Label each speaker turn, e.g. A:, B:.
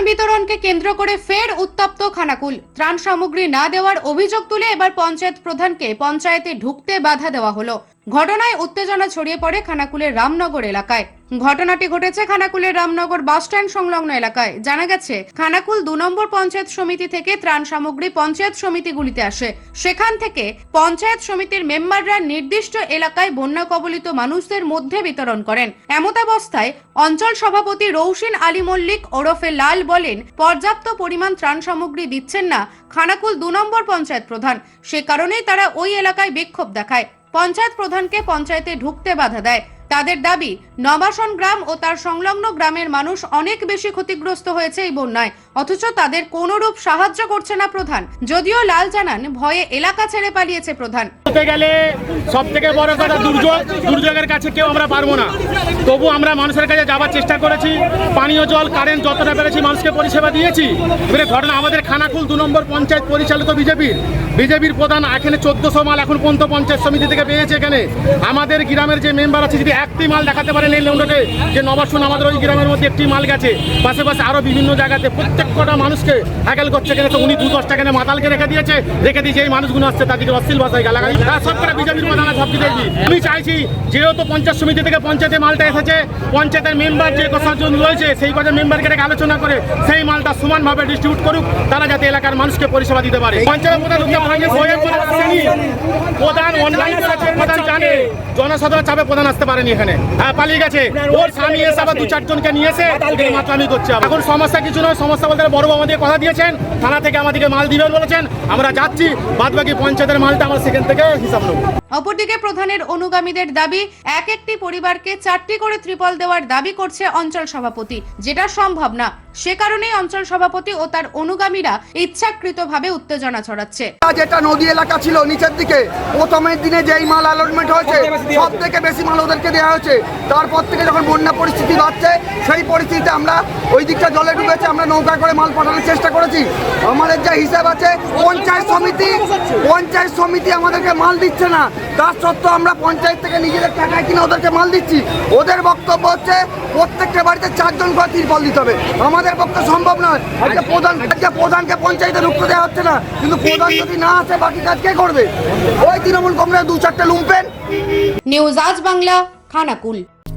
A: নির্মাণকে কেন্দ্র করে ফের উত্তপ্ত খানাকুল। ত্রাণ সামগ্রী না দেওয়ার অভিযোগ তুলে এবার পঞ্চায়েত প্রধানকে পঞ্চায়েতে ঢুকতে বাধা দেওয়া হলো। ঘটনায় উত্তেজনা ছড়িয়ে পড়ে খানাকুলের রামনগর এলাকায়। ঘটনাটি ঘটেছে খানাকুলের রামনগর বাসস্ট্যান্ড সংলগ্ন এলাকায়। জানা গেছে, খানাকুল দু নম্বর পঞ্চায়েত সমিতি থেকে ত্রাণ সামগ্রী পঞ্চায়েত সমিতিগুলিতে আসে। সেখান থেকে পঞ্চায়েত সমিতির মেম্বাররা নির্দিষ্ট এলাকায় বন্যা কবলিত মানুষদের মধ্যে বিতরণ করেন। এমতাবস্থায় অঞ্চল সভাপতি রৌশিন আলী মল্লিক ওরফে লাল বলেন, পর্যাপ্ত পরিমাণ ত্রাণ সামগ্রী দিচ্ছেন না খানাকুল দু নম্বর পঞ্চায়েত প্রধান। সে কারণেই তারা ওই এলাকায় বিক্ষোভ দেখায়। পঞ্চায়েত প্রধানকে পঞ্চায়েতে ঢুকতে বাধা দেয়। তাদের দাবি নবাসন গ্রাম ও তার সংলগ্ন গ্রামের মানুষ অনেক বেশি ক্ষতিগ্রস্ত হয়েছে এই বন্যায়। অথচ তাদের কোনরূপ সাহায্য করছে না প্রধান। যদিও লাল জানান, ভয়ে এলাকা ছেড়ে পালিয়েছে প্রধান।
B: বলতে গেলে সব থেকে বড় কথা, দুর্যোগ। দুর্যোগের কাছে কেউ আমরা পারব না। তবু আমরা মানুষের কাছে যাওয়ার চেষ্টা করেছি। পানীয় জল কারেন্ট যতটা পেরেছি মানুষকে পরিষেবা দিয়েছি। এবারে ঘটনা আমাদের খানাকুল দু নম্বর পঞ্চায়েত পরিচালিত বিজেপির। বিজেপির প্রধান এখানে চোদ্দশো মাল এখন পর্যন্ত পঞ্চায়েত সমিতি থেকে পেয়েছে এখানে। আমাদের গ্রামের যে মেম্বার আছে, যদি একটি মাল দেখাতে পারেন এই লোকটাকে যে নবাসন আমাদের ওই গ্রামের মধ্যে একটি মাল গেছে। পাশে পাশে আরও বিভিন্ন জায়গাতে প্রত্যেক কটা মানুষকে হ্যাকেল করছে এখানে তো উনি দু দশ টাকা মাতালকে রেখে দিয়েছে। রেখে দিয়েছে এই মানুষগুলো আসছে তাদেরকে অশ্লীল ভাষায় গালাগালি। তারা সব করে বিজেপির প্রধান সব কিছু আমি চাইছি, যেহেতু পঞ্চায়েত সমিতি থেকে পঞ্চায়েতে মালটা এসেছে, পঞ্চায়েতের মেম্বার যে কতজন রয়েছে সেই কটা মেম্বারকে রেখে আলোচনা করে সেই মালটা সমানভাবে ডিস্ট্রিবিউট করুক, তারা যাতে এলাকার মানুষকে পরিষেবা দিতে পারে। পঞ্চায়েত প্রধান অনলাইন প্রধান জানে জনসাধারণ চাপে প্রধান আসতে পারেনি এখানে। হ্যাঁ পালিয়ে গেছে ওর স্বামী এসে আবার দু চারজনকে নিয়ে এসে মাতলামি করছে এখন সমস্যা কিছু নয় সমস্যা বলতে বড় বাবু আমাদের কথা দিয়েছেন থানা থেকে আমাদেরকে মাল দিবেন বলেছেন আমরা যাচ্ছি বাদ বাকি পঞ্চায়েতের মালটা আমরা সেখান থেকে হিসাব নেব।
A: অপরদিকে প্রধানের অনুগামীদের দাবি এক একটি পরিবারকে চারটি করে ত্রিপল দেওয়ার দাবি করছে অঞ্চল সভাপতি যেটা সম্ভব না। সে কারণেই অঞ্চল সভাপতি ও তার অনুগামীরা ইচ্ছাকৃতভাবে উত্তেজনা ছড়াচ্ছে।
C: যেটা নদী এলাকা ছিল নিচের দিকে প্রথমের দিনে যেই মাল অ্যালটমেন্ট হয়েছে সব থেকে বেশি মাল ওদেরকে দেওয়া হয়েছে। তারপর থেকে যখন বন্যা পরিস্থিতি বাড়ছে, সেই পরিস্থিতিতে আমরা ওই দিকটা জলে ডুবেছে, আমরা নৌকা করে মাল পাঠানোর চেষ্টা করেছি। আমাদের যা হিসাব আছে, পঞ্চায়েত সমিতি পঞ্চায়েত সমিতি আমাদেরকে মাল দিচ্ছে না। তার সত্ত্বেও আমরা পঞ্চায়েত থেকে নিজেদের টাকায় কিনে ওদেরকে মাল দিচ্ছি। ওদের বক্তব্য হচ্ছে, প্রত্যেকটা বাড়িতে চারজন করে তিরপল দিতে হবে। আমাদের পক্ষে সম্ভব নয়। আজকে প্রধান আজকে প্রধানকে পঞ্চায়েতে ঢুকতে দেওয়া হচ্ছে না। কিন্তু প্রধান যদি না আসে, বাকি কাজ কে করবে? ওই তৃণমূল কংগ্রেস দু চারটে লুম্পেন।
A: নিউজ আজ বাংলা, খানাকুল।